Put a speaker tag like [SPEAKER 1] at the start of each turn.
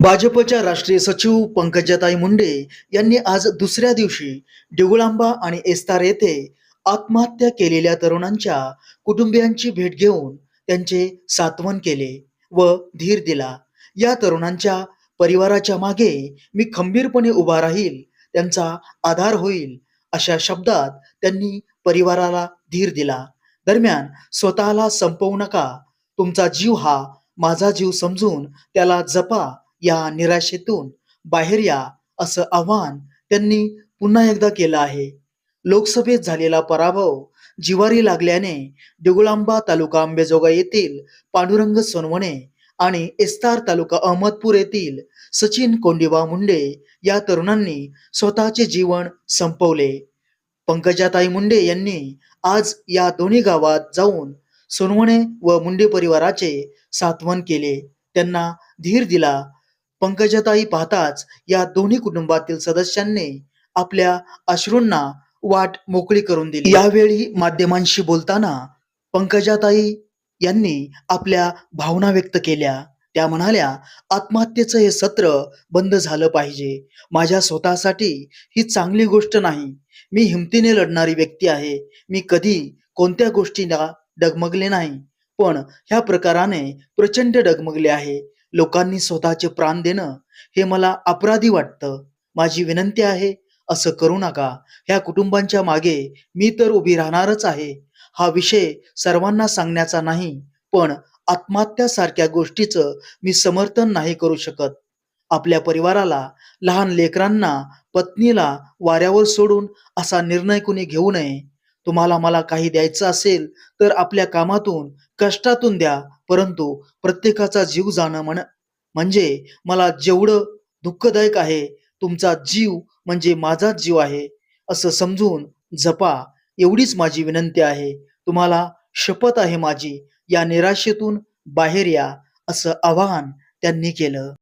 [SPEAKER 1] भाजपच्या राष्ट्रीय सचिव पंकजाताई मुंडे यांनी आज दुसऱ्या दिवशी देऊळांबा आणि एस्तार येथे आत्महत्या केलेल्या तरुणांच्या कुटुंबियांची भेट घेऊन त्यांचे सात्वन केले व धीर दिला. या तरुणांच्या परिवाराच्या मागे मी खंबीरपणे उभा राहील त्यांचा आधार होईल अशा शब्दात त्यांनी परिवाराला धीर दिला. दरम्यान स्वतःला संपवू नका. तुमचा जीव हा माझा जीव समजून त्याला जपा. या निराशेतून बाहेर या असं आव्हान त्यांनी पुन्हा एकदा केलं आहे. लोकसभेत झालेला पराभव जिवारी लागल्याने देगुळांबा तालुका आंबेजोगा येथील पांडुरंग सोनवणे आणि एस्तार तालुका अहमदपूर येथील सचिन कोंडिबा मुंडे या तरुणांनी स्वतःचे जीवन संपवले. पंकजाताई मुंडे यांनी आज या दोन्ही गावात जाऊन सोनवणे व मुंडे परिवाराचे सात्वन केले. त्यांना धीर दिला पंकजाताई पाहताच या दोन्ही कुटुंबातील सदस्यांनी आपल्या अश्रूंना वाट मोकळी करून दिली. यावेळी माध्यमांशी बोलताना पंकजाताई यांनी आपल्या भावना व्यक्त केल्या. त्या म्हणाल्या आत्महत्येचं हे सत्र बंद झालं पाहिजे. माझ्या स्वतःसाठी ही चांगली गोष्ट नाही. मी हिमतीने लढणारी व्यक्ती आहे. मी कधी कोणत्या गोष्टीला डगमगले नाही. पण ह्या प्रकाराने प्रचंड डगमगले आहे. लोकांनी स्वतःचे प्राण देणं हे मला अपराधी वाटतं. माझी विनंती आहे असं करू नका. ह्या कुटुंबांच्या मागे मी तर उभी राहणारच आहे. हा विषय सर्वांना सांगण्याचा नाही पण आत्महत्यासारख्या गोष्टीचं मी समर्थन नाही करू शकत. आपल्या परिवाराला लहान लेकरांना पत्नीला वाऱ्यावर सोडून असा निर्णय कुणी घेऊ नये. तुम्हाला मला काही द्यायचं असेल तर आपल्या कामातून कष्टातून द्या. परंतु प्रत्येकाचा जीव जाणं म्हण म्हणजे मला जेवढं दुःखदायक आहे तुमचा जीव म्हणजे माझाच जीव आहे असं समजून जपा. एवढीच माझी विनंती आहे. तुम्हाला शपथ आहे माझी. या निराशेतून बाहेर या असं आवाहन त्यांनी केलं.